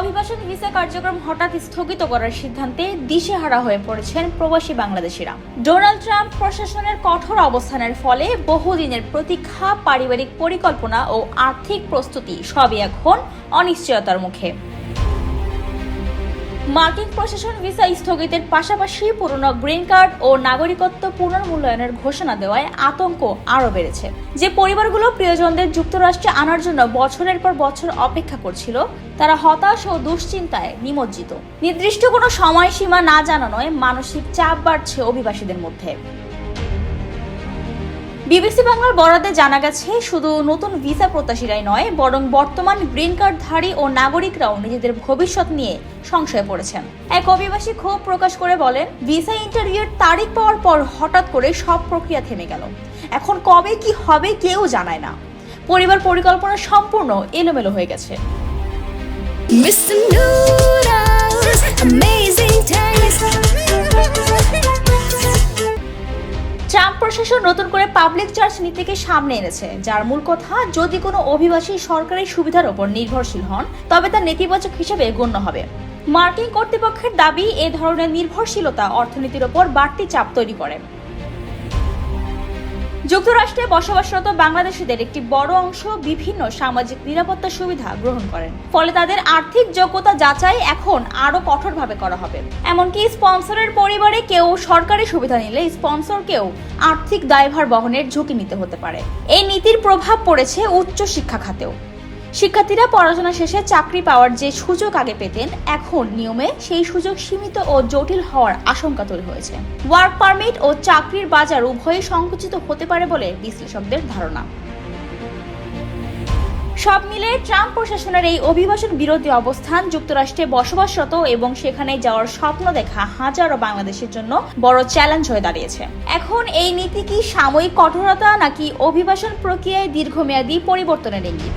অভিবাসন ভিসা কার্যক্রম হঠাৎ স্থগিত করার সিদ্ধান্তে দিশেহারা হয়ে পড়েছেন প্রবাসী বাংলাদেশিরা। ডোনাল্ড ট্রাম্প প্রশাসনের কঠোর অবস্থানের ফলে বহুদিনের প্রতীক্ষা, পারিবারিক পরিকল্পনা ও আর্থিক প্রস্তুতি সবই এখন অনিশ্চয়তার মুখে। মার্কিন প্রশাসন ভিসা স্থগিতের পাশাপাশি পুরনো গ্রিন কার্ড ও নাগরিকত্ব পুনর্মূল্যায়নের ঘোষণা দেওয়ায় আতঙ্ক আরও বেড়েছে। যে পরিবারগুলো প্রিয়জনদের যুক্তরাষ্ট্রে আনার জন্য বছরের পর বছর অপেক্ষা করছিল, তারা হতাশ ও দুশ্চিন্তায় নিমজ্জিত। নির্দিষ্ট কোনো সময়সীমা না জানানোয় মানসিক চাপ বাড়ছে অভিবাসীদের মধ্যে। বিবিসি বাংলার বরাদে জানা গেছে, শুধু নতুন ভিসা প্রত্যাশীরাই নয়, বরং বর্তমান গ্রিন কার্ডধারী ও নাগরিকরাও নিজেদের ভবিষ্যৎ নিয়ে সংশয়ে পড়েছেন। এক অভিবাসী ক্ষোভ প্রকাশ করে বলেন, ভিসা ইন্টারভিউয়ের তারিখ পাওয়ার পর হঠাৎ করে সব প্রক্রিয়া থেমে গেল। এখন কবে কি হবে কেউ জানায় না। পরিবার পরিকল্পনা সম্পূর্ণ এলোমেলো হয়ে গেছে। প্রশাসন নতুন করে পাবলিক চার্জ নীতিকে সামনে এনেছে, যার মূল কথা, যদি কোনো অভিবাসী সরকারি সুবিধার ওপর নির্ভরশীল হন, তবে তা নেতিবাচক হিসেবে গণ্য হবে। মার্কিন কর্তৃপক্ষের দাবি, এ ধরনের নির্ভরশীলতা অর্থনীতির ওপর বাড়তি চাপ তৈরি করে। যুক্তরাষ্ট্রে বসবাসরত বাংলাদেশিদের একটি বড় অংশ বিভিন্ন সামাজিক নিরাপত্তা সুবিধা গ্রহণ করেন ফলে তাদের আর্থিক যোগ্যতা যাচাই এখন আরও কঠোরভাবে করা হবে। এমনকি স্পন্সরের পরিবারে কেউ সরকারি সুবিধা নিলে স্পন্সরকেও আর্থিক দায়ভার বহনের ঝুঁকি নিতে হতে পারে। এই নীতির প্রভাব পড়েছে উচ্চ শিক্ষা খাতেও। শিক্ষার্থীরা পড়াশোনা শেষে চাকরি পাওয়ার যে সুযোগ আগে পেতেন, এখন নিয়মে সেই সুযোগ সীমিত ও জটিল হওয়ার আশঙ্কা তৈরি হয়েছে। ওয়ার্ক পারমিট ও চাকরির বাজার উভয়ই সংকুচিত হতে পারে বলে বিশ্লেষকদের ধারণা। সব মিলে ট্রাম্প প্রশাসনের এই অভিবাসন বিরোধী অবস্থান, যুক্তরাষ্ট্রে বসবাসরত এবং সেখানে যাওয়ার স্বপ্ন দেখা হাজারো বাংলাদেশের জন্য বড় চ্যালেঞ্জ হয়ে দাঁড়িয়েছে। এখন এই নীতি কি সাময়িক কঠোরতা নাকি অভিবাসন প্রক্রিয়ায় দীর্ঘমেয়াদী পরিবর্তনের ইঙ্গিত?